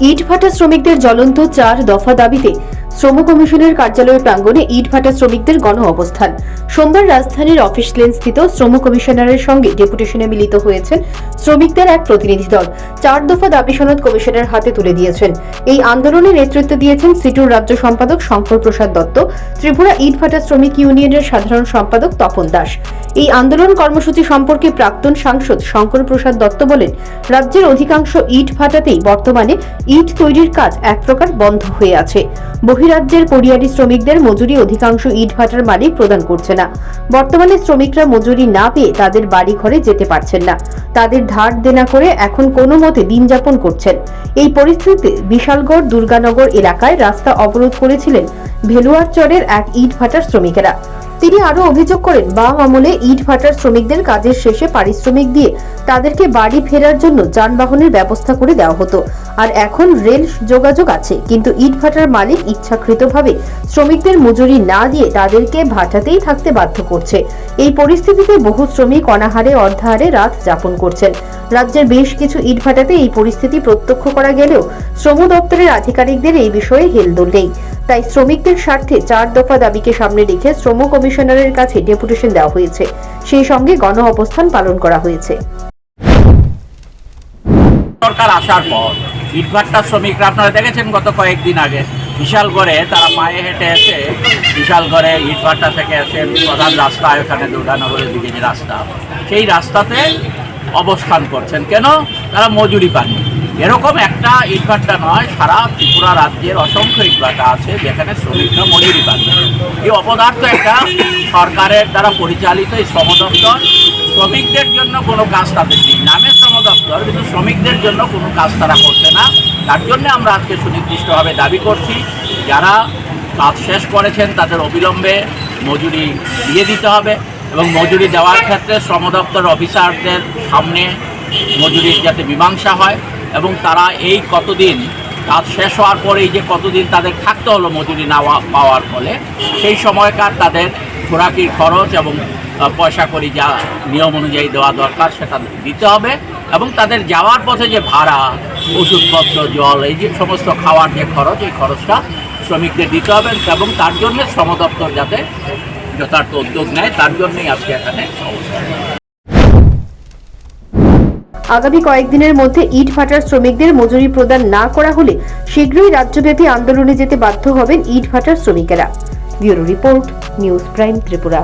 ইটভাটা শ্রমিকদের জ্বলন্ত চার দফা দাবিতে শ্রম কমিশনের কার্যালয় প্রাঙ্গণে ইটভাটা শ্রমিকদের গণ অবস্থান। সোমবার রাজধানীর অফিস লেন স্থিত শ্রম কমিশনারের সঙ্গে ডেপুটেশনে মিলিত হয়েছেন শ্রমিকদের এক প্রতিনিধি দল। চার দফা দাবি সনদ কমিশনের হাতে তুলে দিয়েছেন। এই আন্দোলনে নেতৃত্ব দিয়েছেন সিটুর রাজ্য সম্পাদক শঙ্কর প্রসাদ দত্ত, ত্রিপুরা ইটভাটা শ্রমিক ইউনিয়নের সাধারণ সম্পাদক তপন দাস। এই আন্দোলন কর্মসূচি সম্পর্কে প্রাক্তন সাংসদ শঙ্কর প্রসাদ দত্ত বলেন, রাজ্যের অধিকাংশ ইট ভাটাতেই বর্তমানে ইট তৈরির কাজ এক প্রকার বন্ধ হয়ে আছে। বহিরাজ্যের কোরিয়ারি শ্রমিকদের মজুরি অধিকাংশ ইট ভাটার মালিক প্রদান করছে না। বর্তমানে শ্রমিকরা মজুরি না পেয়ে তাদের বাড়ি ঘরে যেতে পারছেন না। তাদের ধার দেনা করে এখন কোনো মতে দিন যাপন করছেন। এই পরিস্থিতিতে বিশালগড় দুর্গানগর এলাকায় রাস্তা অবরোধ করেছিলেন ভেলুয়ার চরের এক ইট ভাটার শ্রমিকেরা। তিনি আরও অভিযোগ করেন, বাম আমলে ইট ভাটার শ্রমিকদের কাজের শেষে পারিশ্রমিক দিয়ে তাদেরকে বাড়ি ফেরার জন্য যানবাহনের ব্যবস্থা করে দেওয়া হতো। আর এখন রেল যোগাযোগ আছে, কিন্তু ইট ভাটার মালিক ইচ্ছাকৃতভাবে শ্রমিকদের মজুরি না দিয়ে তাদেরকে ভাটাতেই থাকতে বাধ্য করছে। এই পরিস্থিতিতে বহু শ্রমিক অনাহারে, অর্ধাহারে রাত যাপন করছেন। রাজ্যের বেশ কিছু ইট ভাটাতে এই পরিস্থিতি প্রত্যক্ষ করা গেলেও শ্রম দপ্তরের আধিকারিকদের এই বিষয়ে হেলদোল নেই। তাই শ্রমিকদের স্বার্থে চার দফা দাবিকে সামনে রেখে শ্রম কমিশনারের কাছে ডেপুটেশন দেওয়া হয়েছে। সেই সঙ্গে গণ অবস্থান পালন করা হয়েছে। সরকার আসার পর ইটভাট্টা শ্রমিকরা, আপনারা দেখেছেন গত কয়েকদিন আগে, বিশালগড়ে তারা পায়ে হেঁটে এসে, বিশালগড়ে ইটভাট্টা থেকে এসে প্রধান রাস্তা ওখানে দুর্গানগরের দিকে যে রাস্তা। সেই রাস্তাতে অবস্থান করছেন। কেন? তারা মজুরি পাননি। এরকম একটা ইটভাট্টা নয়, সারা ত্রিপুরা রাজ্যের অসংখ্য ইটভাটা আছে যেখানে শ্রমিকরা মজুরি পাননি। এই অপদার্থ একটা সরকারের দ্বারা পরিচালিত এই শ্রম দপ্তর। শ্রমিকদের জন্য কোনো কাজ তাদের নেই। নামে শ্রম দপ্তর, কিন্তু শ্রমিকদের জন্য কোনো কাজ তারা করছে না। তার জন্য আমরা আজকে সুনির্দিষ্টভাবে দাবি করছি, যারা কাজ শেষ করেছেন তাদের অবিলম্বে মজুরি দিয়ে দিতে হবে। এবং মজুরি দেওয়ার ক্ষেত্রে শ্রম দপ্তর অফিসারদের সামনে মজুরির যাতে মীমাংসা হয় এবং তারা এই কতদিন, কাজ শেষ হওয়ার পরে এই যে কতদিন তাদের থাকতে হলো মজুরি না পাওয়ার ফলে, সেই সময়কার তাদের খোরাকির খরচ এবং পয়সা করি যা নিয়ম অনুযায়ী দেওয়া দরকার সেটা দিতে হবে এবং তাদের যাওয়ার পথে যে ভাড়া, ওষুধপত্র, জল, এই যে সমস্ত খাওয়ার যে খরচ, এই খরচটা শ্রমিকদের দিতে হবে এবং তার জন্য শ্রম দপ্তর যাতে যথার্থ উদ্যোগ নেয়, তার জন্যই আজকে এখানে আগামী কয়েকদিনের মধ্যে ইট ভাটার শ্রমিকদের মজুরি প্রদান না করা হলে শীঘ্রই রাজ্যব্যাপী আন্দোলনে যেতে বাধ্য হবেন ইট ভাটার শ্রমিকেরা। Bureau report, news prime Tripura.